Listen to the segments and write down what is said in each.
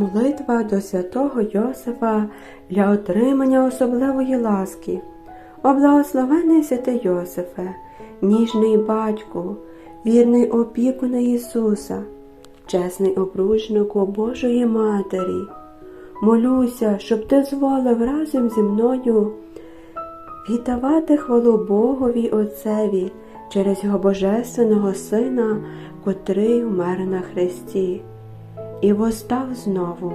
Молитва до святого Йосифа для отримання особливої ласки. О благословений святий Йосифе, ніжний батьку, вірний опікуне Ісуса, чесний обручнику Божої Матері. Молюся, щоб ти зволив разом зі мною віддавати хвалу Богові Отцеві через Його Божественного Сина, котрий умер на Христі, і постав знову,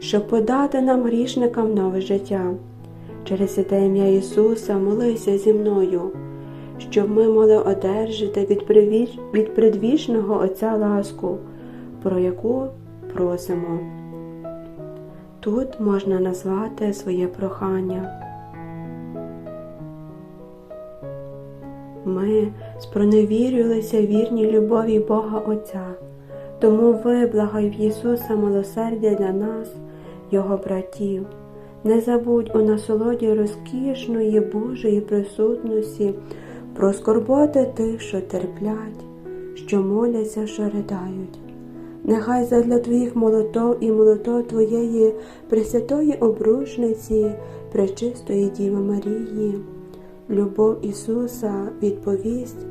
щоб подати нам грішникам нове життя. Через святе ім'я Ісуса молися зі мною, щоб ми могли одержати від, привіч... від предвічного Отця ласку, про яку просимо. Тут можна назвати своє прохання. Ми спроневірювалися вірній любові Бога Отця, тому виблагай в Ісуса милосердя для нас, Його братів. Не забудь у насолоді розкішної Божої присутності про скорботи тих, що терплять, що моляться, що ридають. Нехай задля твоїх молотов і молотов Твоєї Пресвятої обручниці, Пречистої Діви Марії, любов Ісуса відповість